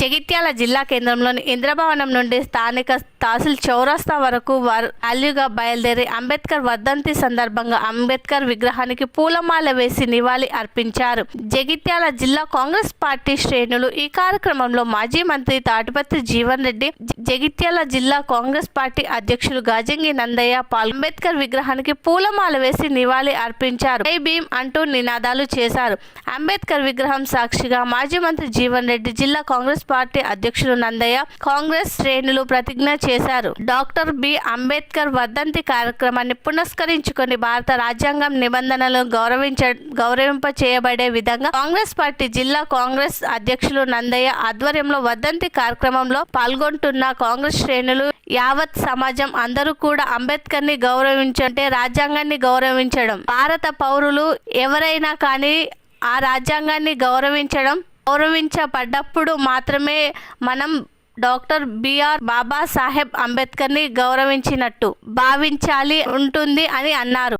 జగిత్యాల జిల్లా కేంద్రంలోని ఇంద్రభవనం నుండి స్థానిక తహసీల్ చౌరస్తా వరకు వారు ర్యాలీగా బయలుదేరి అంబేద్కర్ వర్ధంతి సందర్భంగా అంబేద్కర్ విగ్రహానికి పూలమాల వేసి నివాళి అర్పించారు. జగిత్యాల జిల్లా కాంగ్రెస్ పార్టీ శ్రేణులు ఈ కార్యక్రమంలో మాజీ మంత్రి తాటిపత్రి జీవన్ రెడ్డి జగిత్యాల జిల్లా కాంగ్రెస్ పార్టీ అధ్యక్షులు గాజంగి నందయ్య పాల్ అంబేద్కర్ విగ్రహానికి పూలమాల వేసి నివాళి అర్పించారు. జై భీమ్ అంటూ నినాదాలు చేశారు. అంబేద్కర్ విగ్రహం సాక్షిగా మాజీ మంత్రి జీవన్ రెడ్డి జిల్లా కాంగ్రెస్ పార్టీ అధ్యక్షులు నందయ్య కాంగ్రెస్ శ్రేణులు ప్రతిజ్ఞ చేశారు. Doctor B. అంబేద్కర్ వర్ధంతి కార్యక్రమాన్ని పునస్కరించుకొని భారత రాజ్యాంగం నిబంధనలను గౌరవించ గౌరవింప చేయబడే విధంగా కాంగ్రెస్ పార్టీ జిల్లా కాంగ్రెస్ అధ్యక్షులు నందయ్య ఆధ్వర్యంలో వర్ధంతి కార్యక్రమంలో పాల్గొంటున్న కాంగ్రెస్ శ్రేణులు యావత్ సమాజం అందరూ కూడా అంబేద్కర్ని గౌరవించంటే రాజ్యాంగాన్ని గౌరవించడం భారత పౌరులు ఎవరైనా కానీ ఆ రాజ్యాంగాన్ని గౌరవించడం గౌరవించబడ్డప్పుడు మాత్రమే మనం డాక్టర్ బిఆర్ బాబా సాహెబ్ అంబేద్కర్ని గౌరవించినట్టు భావించాలి ఉంటుంది అని అన్నారు.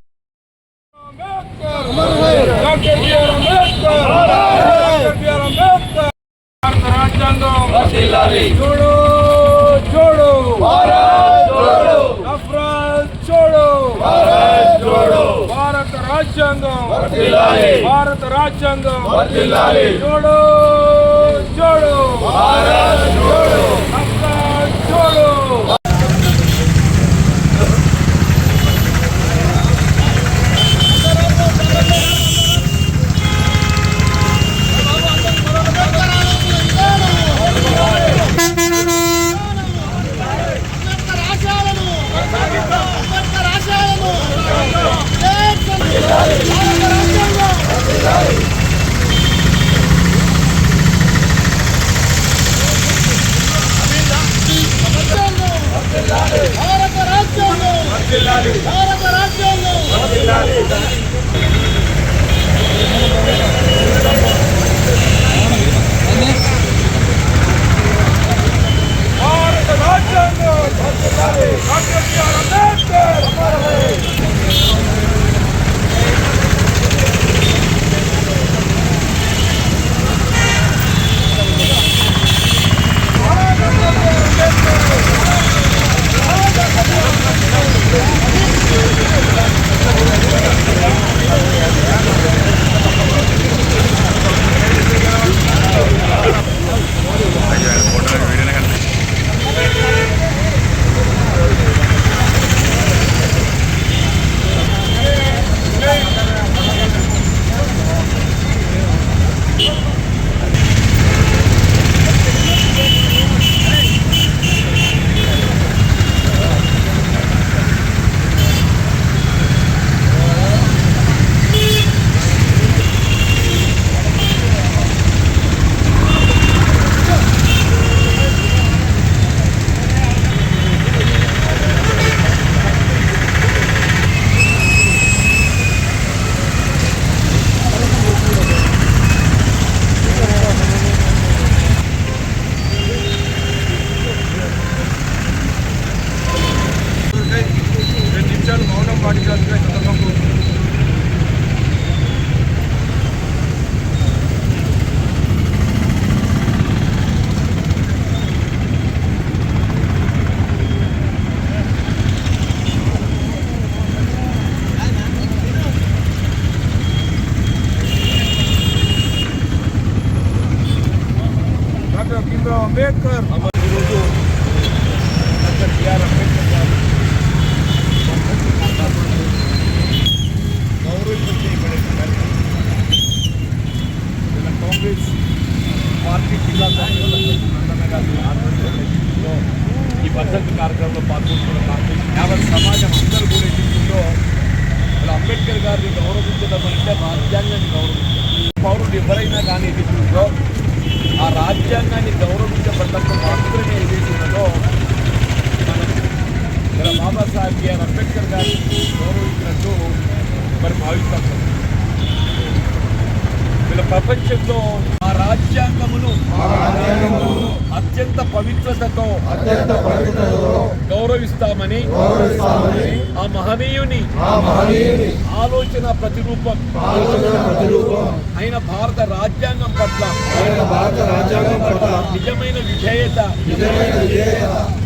రాజ్యాంగం. చూడు చూడు నఫరత్ చూడు భారత రాజ్యాంగం భారత రాజ్యాంగం చూడు చూడు చూడు రాజ్యాంగం భారత రాజ్యాంగం. భారత రాజ్యాంగం డాక్టర్ బిఆర్ అంబేద్కర్ రెండు నిమిషాలు మౌనం పాటించాల్సిన సందర్భం కోరుతున్నాను. డాక్టర్ భీమరావు అంబేద్కర్ ఈరోజు డాక్టర్ బిఆర్ అంబేద్కర్ గారు గౌరవించబడే కార్యక్రమం ఇలా కాంగ్రెస్ పార్టీ జిల్లా కాంగ్రెస్ అధ్యక్షుడు నందన్న గారి ఆధ్వర్యంలో ఈ పద్ధతి కార్యక్రమంలో పాల్గొంటున్న కాంగ్రెస్ యావత్ సమాజం అందరూ కూడా ఎదుర్కొందో ఇలా అంబేద్కర్ గారిని గౌరవించడం అంటే రాజ్యాంగాన్ని గౌరవించడం పౌరుడు ఎవరైనా కానీ ఎదుర్కొందో ఆ రాజ్యాంగాన్ని గౌరవించబడ్డప్పుడు మాత్రమే ఏదైతే ఉన్నదో మనం ఇలా బాబాసాహెబ్ బిఆర్ అంబేద్కర్ గారిని గౌరవించినట్టు మరి భావిస్తాం వీళ్ళ ప్రపంచంలో ఆ రాజ్యాంగమును అత్యంత పవిత్రతతో గౌరవిస్తామని ఆ మహనీయుని ఆలోచన ప్రతిరూపం అయిన భారత రాజ్యాంగం పట్ల ఆయన భారత రాజ్యాంగం పట్ల నిజమైన విధేయత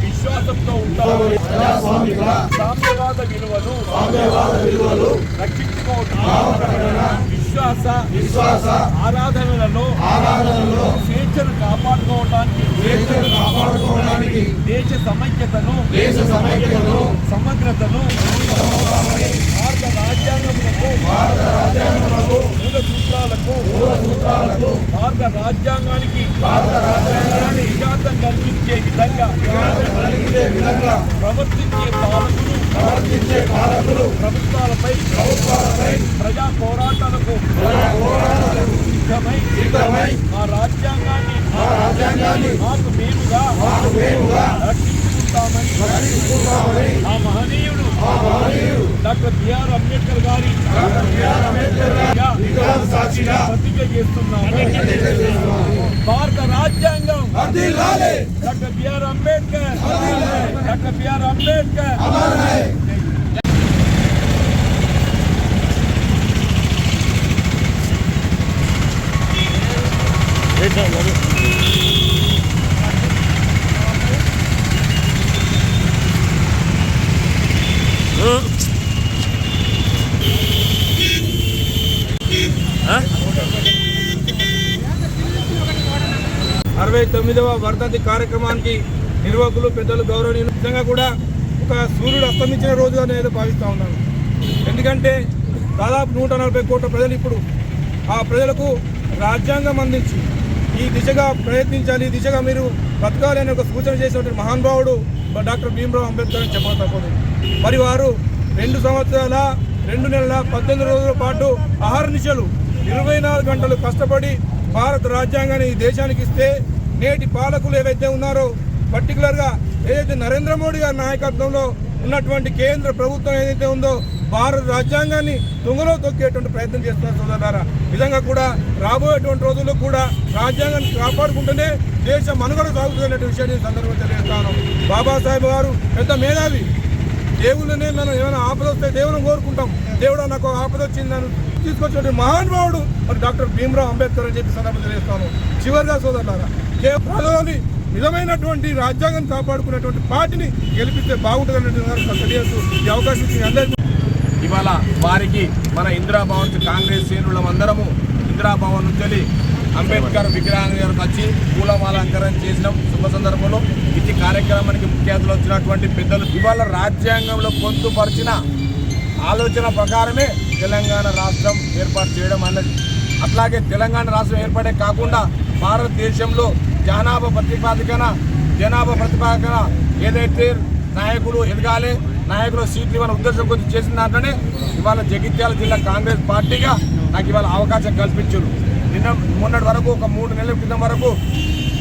విశ్వాసంతో ఉంటామని సామ్యవాద విలువలు రక్షించుకోవడం విశ్వాస విశ్వాస ఆరాధనలలో ఆరాధనలో స్వేచ్ఛను కాపాడుకోవడానికి స్వేచ్ఛను కాపాడుకోవడానికి దేశ సమైక్యతను దేశ సమైక్యతను సమగ్రతను భారత రాజ్యాంగములకు భారత రాజ్యాంగములకు మూల సూత్రాలకు మూల సూత్రాలకు భారత రాజ్యాంగానికి భారత రాజ్యాంగాన్ని విఘాతం కల్పించే విధంగా విఘాతం కలిగించే విధంగా ప్రవర్తించే పాలకులు ప్రవర్తించే పాలకులు ప్రభుత్వాలపై ప్రభుత్వాలపై ప్రజా పోరాటాలకు ప్రజా పోరాటాలకు సిద్ధమై సిద్ధమై ఆ రాజ్యాంగాన్ని ఆ రాజ్యాంగాన్ని మాకు మేముగా మాకు మేముగా రక్షించుకుంటామని రక్షించుకుంటామని ఆ మహనీయుడు ఆ మహనీయుడు డాక్టర్ బిఆర్ అంబేద్కర్ గారి డాక్టర్ బిఆర్ అంబేద్కర్ గారి విగ్రహం సాక్షిగా ప్రతిజ్ఞ చేస్తున్నాము భారత రాజ్యాంగం వర్ధిల్లాలి doctor BR Ambedkar. Doctor BR Ambedkar. అరవై తొమ్మిదవ వర్ధంతి కార్యక్రమానికి నిర్వాహకులు పెద్దలు గౌరవనీయులు నిజంగా కూడా ఒక సూర్యుడు అస్తమించిన రోజుగా నేను భావిస్తూ ఉన్నాను. ఎందుకంటే దాదాపు నూట నలభై కోట్ల ప్రజలు ఇప్పుడు ఆ ప్రజలకు రాజ్యాంగం అందించి ఈ దిశగా ప్రయత్నించాలి ఈ దిశగా మీరు బ్రతకాలి అనే ఒక సూచన చేసినటువంటి మహానుభావుడు డాక్టర్ భీమరావు అంబేద్కర్ అని చెప్పడం తప్పదు మరి వారు రెండు సంవత్సరాల రెండు నెలల పద్దెనిమిది రోజుల పాటు అహర్నిశలు ఇరవై నాలుగు గంటలు కష్టపడి భారత రాజ్యాంగాన్ని ఈ దేశానికి ఇస్తే నేటి పాలకులు ఏవైతే ఉన్నారో పర్టికులర్గా ఏదైతే నరేంద్ర మోడీ గారి నాయకత్వంలో ఉన్నటువంటి కేంద్ర ప్రభుత్వం ఏదైతే ఉందో భారత రాజ్యాంగాన్ని తుంగలో తొక్కేటువంటి ప్రయత్నం చేస్తున్నారు సోదరులారా. నిజంగా కూడా రాబోయేటువంటి రోజుల్లో కూడా రాజ్యాంగాన్ని కాపాడుకుంటూనే దేశం మనుగడ సాగుతున్నటువంటి విషయాన్ని సందర్భంగా తెలియజేస్తాను. బాబాసాహెబ్ గారు పెద్ద మేధావి. దేవుళ్ళనే మనం ఏమైనా ఆపద వస్తే దేవుని కోరుకుంటాం. దేవుడు నాకు ఆపద వచ్చిందని తీసుకొచ్చినటువంటి మహానుభావుడు మరి డాక్టర్ భీమరావు అంబేద్కర్ అని చెప్పి సందర్భం తెలియజేస్తాను. చివరిగా సోదరులారా కేవలం ప్రజలని నిజమైనటువంటి రాజ్యాంగం కాపాడుకున్నటువంటి పార్టీని గెలిపిస్తే బాగుంటుందన్నట్టు తెలియదు ఈ అవకాశం ఇచ్చిన అందరికీ. ఇవాళ వారికి మన ఇందిరాభవన్ కాంగ్రెస్ శ్రేణులం అందరము ఇందిరాభవన్ నుంచి అంబేద్కర్ విగ్రహం దగ్గరకు వచ్చి పూలమాలంకరణ చేసినాం శుభ సందర్భంలో. ఇది కార్యక్రమానికి ముఖ్య అతిథులు వచ్చినటువంటి పెద్దలు ఇవాళ రాజ్యాంగంలో పొందుపరిచిన ఆలోచన ప్రకారమే తెలంగాణ రాష్ట్రం ఏర్పాటు చేయడం అన్నది. అట్లాగే తెలంగాణ రాష్ట్రం ఏర్పడే కాకుండా భారతదేశంలో జనాభా ప్రతిపాదికన జనాభా ప్రతిపాదికన ఏదైతే నాయకులు ఎదగాలి నాయకులు సీట్లు ఇవ్వాలని ఉద్దేశం గురించి చేసిన దాంట్లోనే ఇవాళ జగిత్యాల జిల్లా కాంగ్రెస్ పార్టీగా నాకు ఇవాళ అవకాశం కల్పించారు. నిన్న మొన్నటి వరకు ఒక మూడు నెలల క్రితం వరకు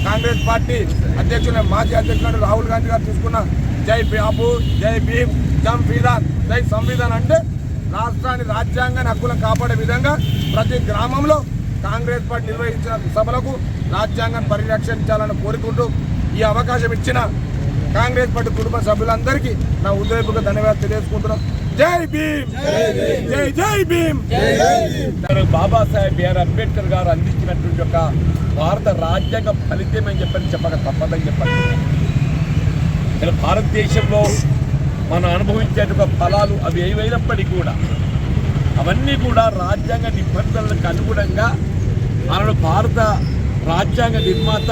కాంగ్రెస్ పార్టీ అధ్యక్షుడు మాజీ అధ్యక్షుడు రాహుల్ గాంధీ గారు తీసుకున్న జై బాబు జై భీమ్ సంవిధాన్ జై సంవిధాన్ అంటే రాష్ట్రాన్ని రాజ్యాంగాన్ని హక్కులను కాపాడే విధంగా ప్రతి గ్రామంలో కాంగ్రెస్ పార్టీ నిర్వహించిన సభలకు రాజ్యాంగాన్ని పరిరక్షించాలని కోరుకుంటూ ఈ అవకాశం ఇచ్చిన కాంగ్రెస్ పార్టీ కుటుంబ సభ్యులందరికీ నా ఉదయపూర్వక ధన్యవాదాలు తెలియజేసుకుంటున్నాం. జై భీమ్! జై జై భీమ్! బాబాసాహెబ్ బిఆర్ అంబేద్కర్ గారు అందించినటువంటి ఒక భారత రాజ్యాంగ ఫలితం అని చెప్పని చెప్పక తప్పదని చెప్పండి. ఇలా భారతదేశంలో మనం అనుభవించేటువంటి ఫలాలు అవి ఏవైనప్పటికీ కూడా అవన్నీ కూడా రాజ్యాంగ నిబంధనలకు అనుగుణంగా ఆనాడు భారత రాజ్యాంగ నిర్మాత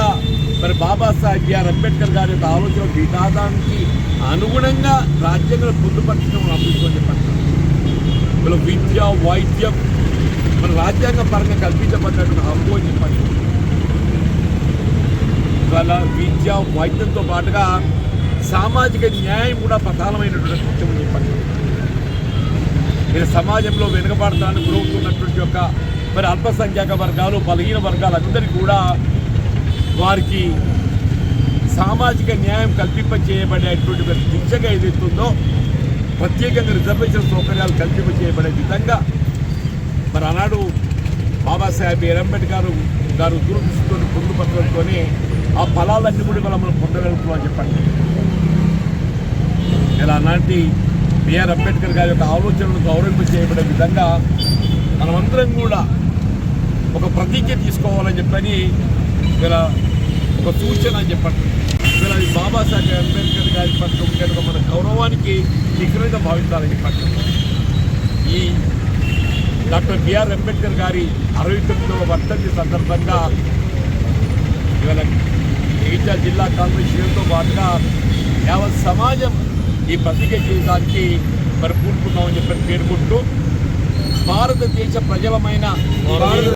మరి బాబాసాహెబ్ బిఆర్ అంబేద్కర్ గారి యొక్క ఆలోచన విధానానికి అనుగుణంగా రాజ్యాంగం పొందుపరచడం అభివృద్ధి చెప్పండి విద్య వైద్యం మన రాజ్యాంగ పరంగా కల్పించబడినటువంటి హక్కు అని చెప్పండి ఇవాళ విద్య వైద్యంతో పాటుగా సామాజిక న్యాయం కూడా ప్రధానమైనటువంటి ముఖ్యం అని చెప్పండి మీరు సమాజంలో వెనుకబడతాను గురవుతున్నటువంటి యొక్క మరి అల్పసంఖ్యాక వర్గాలు బలహీన వర్గాలందరికీ కూడా వారికి సామాజిక న్యాయం కల్పింప చేయబడేటువంటి ఒక దిశగా ఏదైతుందో ప్రత్యేకంగా రిజర్వేషన్ సౌకర్యాలు కల్పింప చేయబడే విధంగా మరి ఆనాడు బాబాసాహెబ్ బిఆర్ అంబేద్కర్ గారు దూరదృష్టితో పొందుపరచడంతోనే ఆ ఫలాలన్నీ కూడా మనం పొందగలుగుతున్నాం చెప్పండి. ఇలా అలాంటి బిఆర్ అంబేద్కర్ గారి యొక్క ఆలోచనలు గౌరవింప చేయబడే విధంగా మనమందరం కూడా ఒక ప్రతిజ్ఞ తీసుకోవాలని చెప్పని ఇలా ఒక సూచన అని చెప్పండి. ఇలా అది బాబాసాహెబ్ అంబేద్కర్ గారి పట్ల ఉండేటువంటి మన గౌరవానికి నిగ్రహంగా భావించాలని చెప్పండి. ఈ డాక్టర్ బిఆర్ అంబేద్కర్ గారి అరవై తొమ్మిదవ వర్ధంతి సందర్భంగా ఇవాళ జగిత్యాల జిల్లా కాంగ్రెస్ శ్రేణులతో పాటుగా యావత్ సమాజం ఈ ప్రతిజ్ఞ చేయడానికి మరి పూనుకున్నామని చెప్పి పేర్కొంటూ భారతదేశ ప్రజలమైన